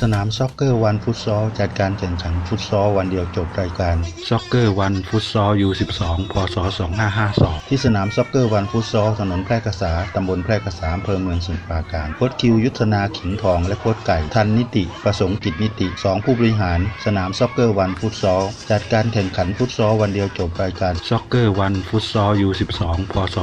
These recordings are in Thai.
ซ็อกเกอร์วันฟุตซอลจัดการแข่งขันฟุตซอลวันเดียวจบรายการซ็อกเกอร์วันฟุตซอลยู12พศ2552 ที่สนามซ็อกเกอร์วันฟุตซอลถนนแพร่กษาตำบลแพร่กษาอำเภอเมืองสมุทรปราการโค้ชคิวยุทธนาขิงทองและโค้ชไก่ทันนิติ ประสงค์กิจนิติ 2 ผู้บริหาร สนามซ็อกเกอร์วันฟุตซอลจัดการแข่งขันฟุตซอลวันเดียวจบรายการซ็อกเกอร์วันฟุตซอลยู12พศ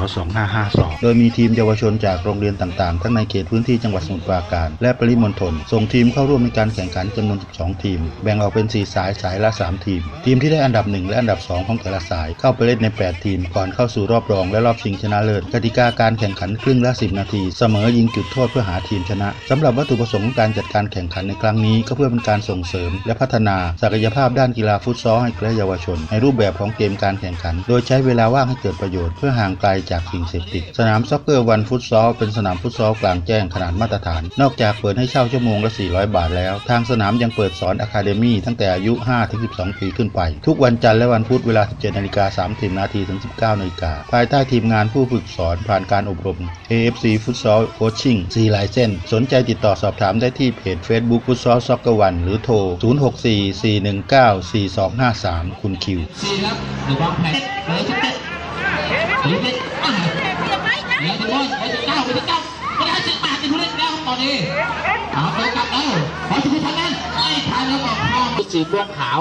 2552 โดยมีทีมเยาวชนจากโรงเรียนต่างๆ ทั้งในเขตพื้นที่จังหวัดสมุทรปราการ และปริมณฑลส่งทีมเข้าร่วมในการแข่งขันจำนวน 12 ทีม แบ่งออกเป็น 4 สายสายละ 3 ทีม ทีมที่ได้อันดับ 1 และอันดับ 2 ของแต่ละสายเข้าไปเล่นใน 8 ทีม ก่อนเข้าสู่รอบรองและรอบชิงชนะเลิศกติกาการแข่งขันครึ่งละ 10 นาที เสมอยิงจุดโทษเพื่อหาทีมชนะสำหรับวัตถุประสงค์ของการจัดการแข่งขันในครั้งนี้ ก็เพื่อเป็นการส่งเสริม และพัฒนาศักยภาพด้านกีฬาฟุตซอลให้แก่เยาวชน ในรูปแบบของเกมการแข่งขัน โดยใช้เวลาว่างให้เกิดประโยชน์เพื่อห่างไกลจากสิ่งเสพติดสนามซ็อกเกอร์วันฟุตซอลเป็นสนามฟุตซอลกลางแจ้งขนาดมาตรฐาน นอกจากเปิดให้เช่าชั่วโมงละ 400 บาทแล้ว ทางสนามยังเปิดสอนอะคาเดมี่ตั้งแต่อายุ 5-12 ปีขึ้นไป ทุกวันจันทร์และวันพุธเวลา 17นาฬิกา30นาทีถึง 19นาฬิกาภายใต้ทีมงานผู้ฝึกสอนผ่านการอบรม AFC Futsal Coaching C License สนใจติดต่อสอบถามได้ที่เพจ Facebook Futsal Soccer One หรือโทร 0644194253 คุณคิว4รับหรือวางแผนเลยชุดเหรือเต็ดอ่าแล้วจะร้อยไปจะเก้าไปจะเก้าไม่ได้สิบแปดเป็นผู้เล่นแล้วตอนนี้ เอาไปกลับแล้วขอชุดทางนั้นไอ้ทางแล้วก็ข้ามสีม่วงขาว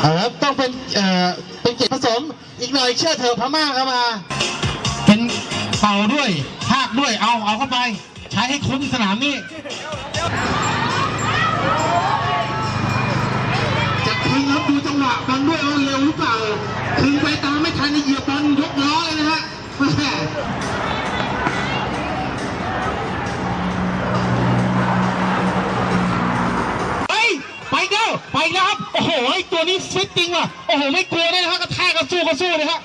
เอาละครับต้องเป็นเอ่อเป็นเกล็ดผสมอีกหน่อยเชื่อเถอะพม่าเข้ามา เป็นเป่าด้วยภาคด้วยเอาเอาเข้าไป ใช้ให้คุ้มสนามนี้ จังหวะบอลด้วยว่าเร็วหรือเปล่าคึงไปตามไม่ทันในเหยียบบอลยกล้อเลยนะฮะแม่เฮ้ยไปเด้อไปแล้วครับ โอ้โหไอตัวนี้ฟิตจริงว่ะ โอ้โห ไม่กลัวเลยนะฮะกระแทกกระสู้กระสู้เลยฮะ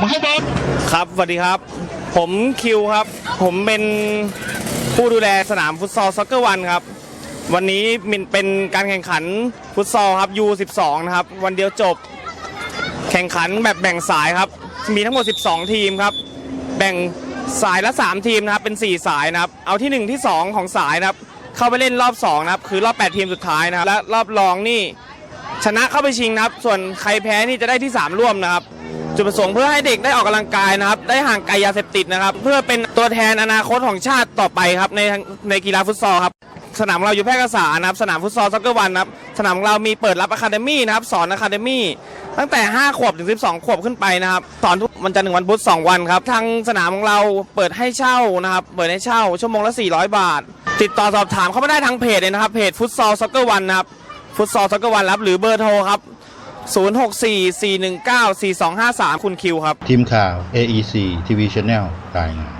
มาให้บอลครับสวัสดีครับ ผมคิวครับ ผมเป็นผู้ดูแลสนามฟุตซอลซ็อกเกอร์วันครับ วันนี้มินเป็นการแข่งขันฟุตซอลครับ U12 นะครับ วันเดียวจบ แข่งขันแบบแบ่งสายครับ มีทั้งหมด 12 ทีมครับ แบ่งสายละ 3 ทีมนะครับ เป็น 4 สายนะครับ เอาที่ 1 ที่ 2 ของสายนะครับ เข้าไปเล่นรอบ 2 นะครับ คือรอบ 8 ทีมสุดท้ายนะครับ และรอบรองนี่ชนะเข้าไปชิงนะครับ ส่วนใครแพ้นี่จะได้ที่ 3 ร่วมนะครับ จุดประสงค์เพื่อให้เด็กได้ออกกำลังกายนะครับ ได้ห่างไกลยาเสพติดนะครับ เพื่อเป็นตัวแทนอนาคตของชาติต่อไปครับในในกีฬาฟุตซอลครับ สนามเราอยู่แพร่กษานะครับ สนามฟุตซอลซ็อกเกอร์วันนะครับ สนามเรามีเปิดรับอะคาเดมี่นะครับ สอนอะคาเดมี่ตั้งแต่ 5 ขวบถึง 12 ขวบขึ้นไปนะครับ สอนทุกวันจันทร์ถึงวันพุธ2วันครับ ทางสนามของเราเปิดให้เช่านะครับ เปิดให้เช่า ชั่วโมงละ 400 บาท ติดต่อสอบถามเข้ามาได้ทางเพจเลยนะครับ เพจฟุตซอลซ็อกเกอร์วันนะครับ ฟุตซอลซ็อกเกอร์วันรับหรือเบอร์โทรครับ0644194253 คุณคิวครับ ทีมข่าว AEC TV Channel รายงาน